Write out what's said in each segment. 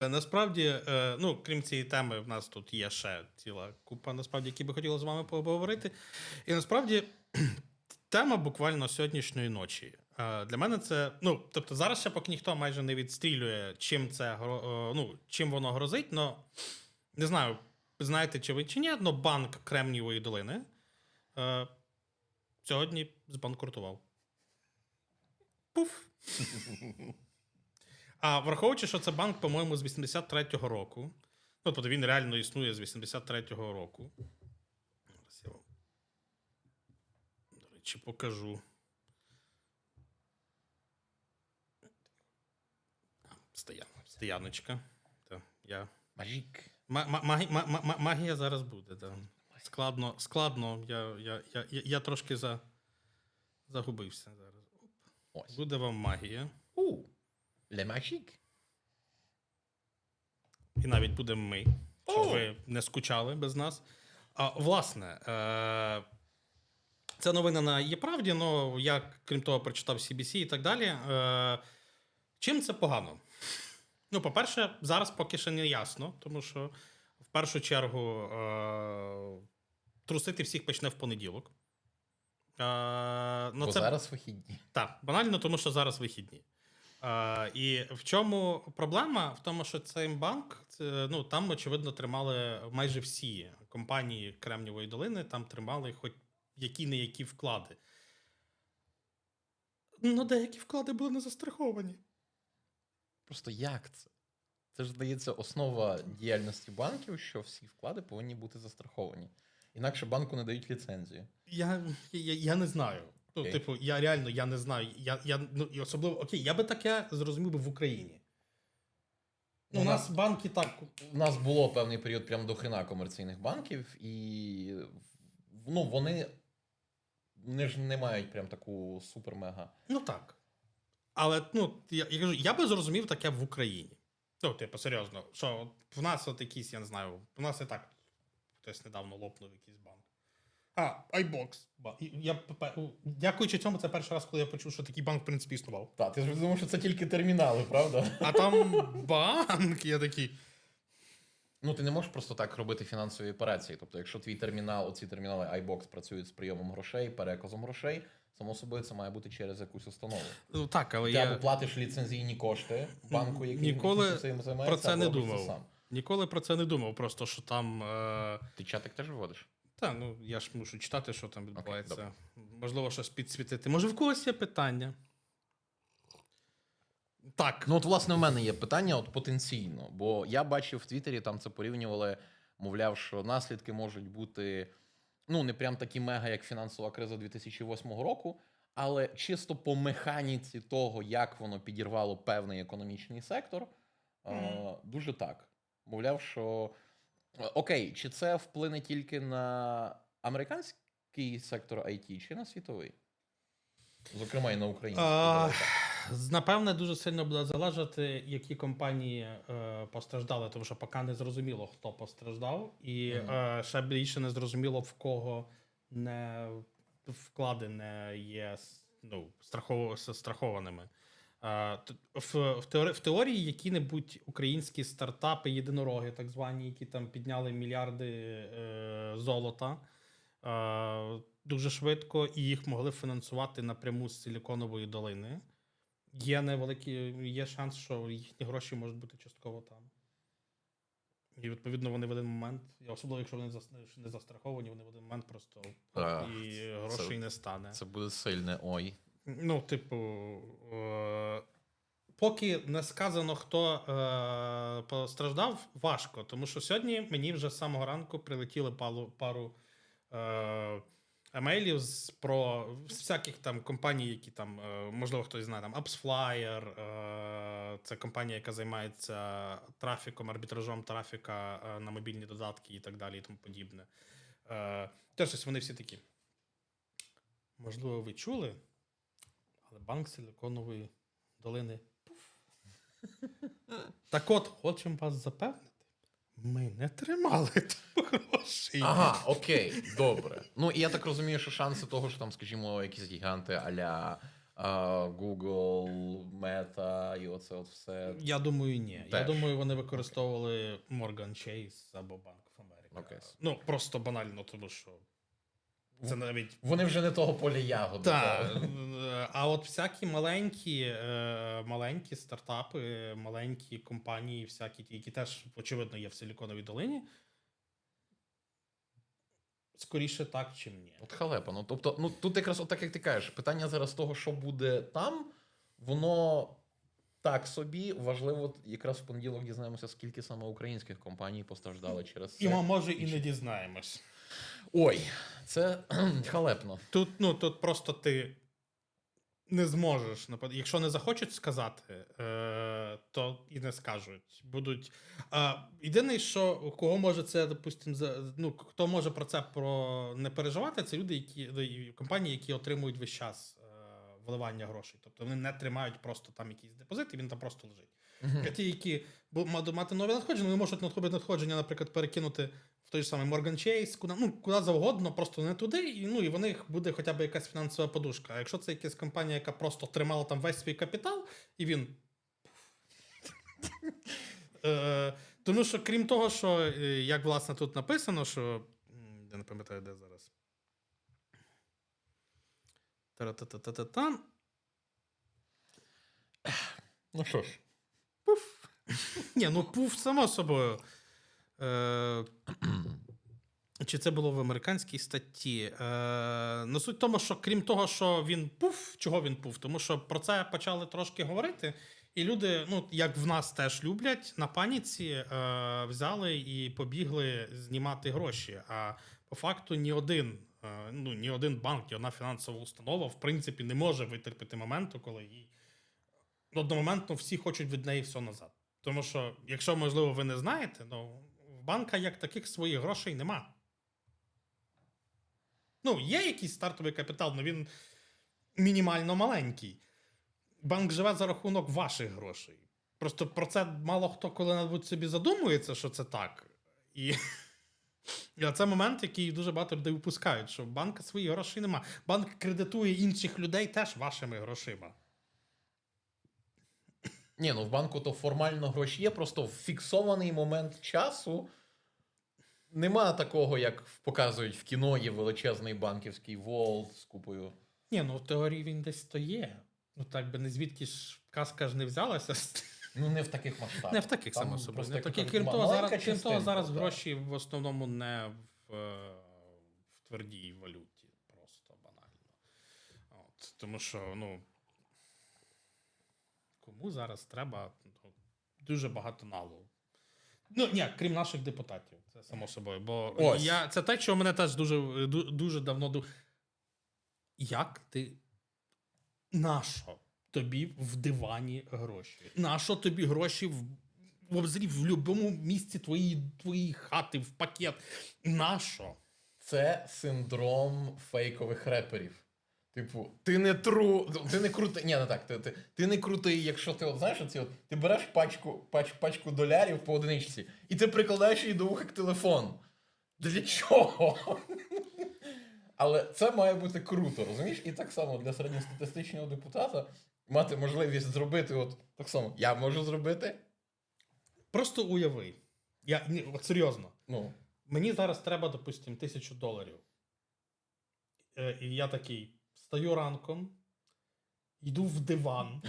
Е, Насправді, е, ну, крім цієї теми, в нас тут є ще ціла купа, насправді, які би хотіли з вами поговорити. І насправді тема буквально сьогоднішньої ночі. Е, Для мене це. Ну, тобто, зараз ще поки ніхто майже не відстрілює, чим це ну, чим воно грозить, але не знаю, знаєте, чи ви чи ні, але банк Кремнієвої долини сьогодні збанкрутував. Пуф. А враховуючи, що це банк, по-моєму, з 83-го року. Ну, тобто він реально існує з 83-го року. Зараз я вам, до речі, покажу. Стоян, стояночка. Та, я... Мажік. Ма- ма- магі- ма- ма- ма- Магія зараз буде, так. Складно, складно. Я, я, я, я, я трошки за... загубився зараз. Ось. Буде вам магія. Ле Мажік. І навіть будемо ми, щоб О! ви не скучали без нас. А, власне, е- це новина на є правді, але я, крім того, прочитав CBC і так далі. Е- чим це погано? Ну, по-перше, зараз поки ще не ясно, тому що в першу чергу е- трусити всіх почне в понеділок. Е- ну, Бо це... зараз вихідні. Так, банально, тому що зараз вихідні. Е, і в чому проблема? В тому, що цей банк, це, ну, там, очевидно, тримали майже всі компанії Кремнівої долини, там тримали хоч які-не які вклади. Ну, деякі вклади були не застраховані. Просто як це? Це ж здається основа діяльності банків, що всі вклади повинні бути застраховані. Інакше банку не дають ліцензію. Я, я, я не знаю. Ну, Окей. типу, я реально я не знаю. Я, я, ну, і особливо, окей, я би таке зрозумів би в Україні. Ну, у Ну, нас банки так. У нас було певний період прямо до хрена комерційних банків, і ну, вони, вони ж не мають прям таку супер-мега. Ну так. Але ну, я, я кажу, я би зрозумів таке в Україні. Ну, типу, серйозно, що в нас от якийсь, я не знаю, в нас і так хтось недавно лопнув якийсь банк. А, iBox. Я, дякуючи цьому, це перший раз, коли я почув, що такий банк, в принципі, існував. Так, ти ж думав, що це тільки термінали, правда? А там банк, я такий. Ну, ти не можеш просто так робити фінансові операції. Тобто, якщо твій термінал, оці термінали iBox працюють з прийомом грошей, переказом грошей, само собою це має бути через якусь установу. Ну так, але Ти я або платиш ліцензійні кошти банку, який ніколи цим займається, про це не думав. сам. Ніколи про це не думав, просто що там. Е... Ти чатик теж виводиш? Та, ну я ж мушу читати, що там відбувається. добре. Можливо, щось підсвітити. Може, в когось є питання? Так. Ну, от, власне, у мене є питання от потенційно, бо я бачив в Твіттері, там це порівнювали, мовляв, що наслідки можуть бути ну, не прям такі мега, як фінансова криза 2008 року, але чисто по механіці того, як воно підірвало певний економічний сектор, е, дуже так. Мовляв, що окей, чи це вплине тільки на американський сектор IT, чи на світовий? Зокрема, і на український. А, Напевне, дуже сильно буде залежати, які компанії е, постраждали, тому що поки не зрозуміло, хто постраждав, і е, ще більше не зрозуміло, в кого не вклади не є ну, страхованими. В, в, теорії, які-небудь українські стартапи, єдинороги, так звані, які там підняли мільярди е, золота е, дуже швидко, і їх могли фінансувати напряму з Силіконової долини. Є невеликий, є шанс, що їхні гроші можуть бути частково там. І відповідно вони в один момент, особливо якщо вони не застраховані, вони в один момент просто А, і грошей не стане. Це буде сильне ой. Ну, типу, е- поки не сказано, хто е- постраждав, важко. Тому що сьогодні мені вже з самого ранку прилетіли пару, пару е- емейлів з, про всяких там компаній, які там, е- можливо, хтось знає, там AppsFlyer, е- це компанія, яка займається трафіком, арбітражом трафіка е- на мобільні додатки і так далі, і тому подібне. Е- Теж ось вони всі такі. Можливо, ви чули, але банк Силиконової долини. Так от, хочемо вас запевнити, ми не тримали там грошей. Ага, окей, добре. Ну і я так розумію, що шанси того, що там, скажімо, якісь гіганти аля а, Google, Meta і оце от все. Я думаю, ні. Я думаю, вони використовували Morgan Chase або Bank of America. Окей. Ну, просто банально, тому що це навіть. Вони вже не того поля ягоди. Так, а от всякі маленькі, е, маленькі стартапи, маленькі компанії, всякі, ті, які теж, очевидно, є в Силіконовій долині. Скоріше так, чим ні. От халепа. Ну, тобто, ну тут якраз от так, як ти кажеш, питання зараз того, що буде там, воно так собі важливо, якраз в понеділок дізнаємося, скільки саме українських компаній постраждали через це. І ми, може і не дізнаємось. Ой, це халепно. Тут, ну, тут просто ти не зможеш. Якщо не захочуть сказати, е, то і не скажуть. Будуть. А, єдине, що кого може це, допустим, за, ну, хто може про це про не переживати, це люди, які ну, компанії, які отримують весь час е, вливання грошей. Тобто вони не тримають просто там якісь депозити, він там просто лежить. Мгм. А ті, які мати нові надходження, вони можуть надходження, наприклад, перекинути в той ж самий Morgan Chase, куди, ну, куди завгодно, просто не туди, і, ну, і в них буде хоча б якась фінансова подушка. А якщо це якась компанія, яка просто тримала там весь свій капітал, і він. Е, Тому що, крім того, що, е, як власне тут написано, що. Я не пам'ятаю, де зараз. Та-та-та-та-та. Ну що ж, Ні, ну пуф, само собою. Е, чи це було в американській статті? Е, ну, суть в тому, що крім того, що він пуф, чого він пуф? Тому що про це почали трошки говорити, і люди, ну, як в нас теж люблять, на паніці е, взяли і побігли знімати гроші. А по факту ні один, е, ну, ні один банк, ні одна фінансова установа, в принципі, не може витерпіти моменту, коли їй одномоментно всі хочуть від неї все назад. Тому що, якщо, можливо, ви не знаєте, ну, в банка як таких своїх грошей нема. Ну, є якийсь стартовий капітал, але він мінімально маленький. Банк живе за рахунок ваших грошей. Просто про це мало хто коли-небудь собі задумується, що це так. І, і це момент, який дуже багато людей випускають, що в банка своїх грошей нема. Банк кредитує інших людей теж вашими грошима. Ні, ну в банку то формально гроші є, просто в фіксований момент часу. Нема такого, як показують в кіно, є величезний банківський волт з купою. Ні, ну в теорії він десь то є. Ну так би не звідки ж казка ж не взялася. Ну, не в таких масштабах. Не в таких Там само собою. Не такі, крім того, зараз, крім того, зараз так. гроші в основному не в, е, в твердій валюті. Просто банально. От, тому що, ну. Кому зараз треба ну, дуже багато налогу. Ну, ні, крім наших депутатів, це само собою. Бо Ось. я, це те, що мене теж дуже, дуже давно. Як ти. Нащо тобі в дивані гроші? Нащо тобі гроші в, в, обзрі- в будь-якому місці твоєї, твоєї хати, в пакет? Нащо? Це синдром фейкових реперів. Типу, ти не тру, ти не крутий. Ні, не так. Ти, ти, ти не крутий, якщо ти от знаєш, оці от, ти береш пачку, пач, пачку долярів по одиничці, і ти прикладаєш її до вуха як телефон. Для чого? Але це має бути круто, розумієш? І так само для середньостатистичного депутата мати можливість зробити, от так само, я можу зробити. Просто уяви. Я, ні, от серйозно. Ну, Мені зараз треба, допустимо, тисячу доларів. Е, і я такий встаю ранком, йду в диван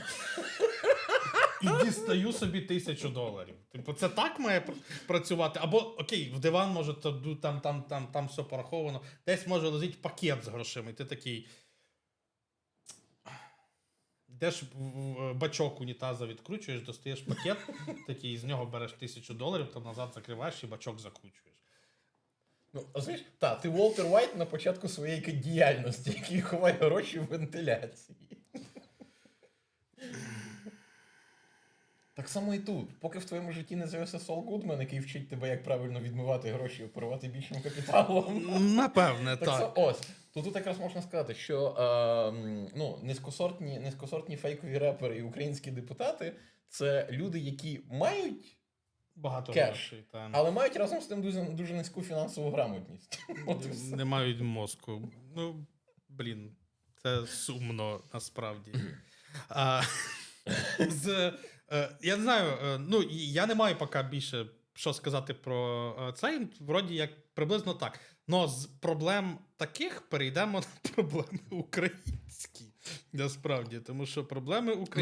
і дістаю собі тисячу доларів. Типу, це так має працювати. Або окей, в диван може там, там, там, там все пораховано. Десь може лежить пакет з грошима. І ти такий. Йдеш бачок унітаза відкручуєш, достаєш пакет, такий з нього береш тисячу доларів, там назад закриваєш і бачок закручуєш. Ну, розумієш, та, ти Волтер Вайт на початку своєї діяльності, який ховає гроші в вентиляції. Так само і тут. Поки в твоєму житті не з'явився Сол Гудман, який вчить тебе, як правильно відмивати гроші і оперувати більшим капіталом. Напевне, Так, так. ось. То тут якраз можна сказати, що е, ну, низькосортні, низькосортні фейкові репери і українські депутати це люди, які мають, Багато Кеш. грошей. Та, але мають разом з тим дуже, дуже низьку фінансову грамотність. От і все. не мають мозку. Ну, блін, Це сумно насправді. А, з, е, я не знаю, е, ну і я не маю поки більше що сказати про е, цей. Вроді як приблизно так. Но з проблем таких перейдемо на проблеми українські. Насправді, тому що проблеми українські.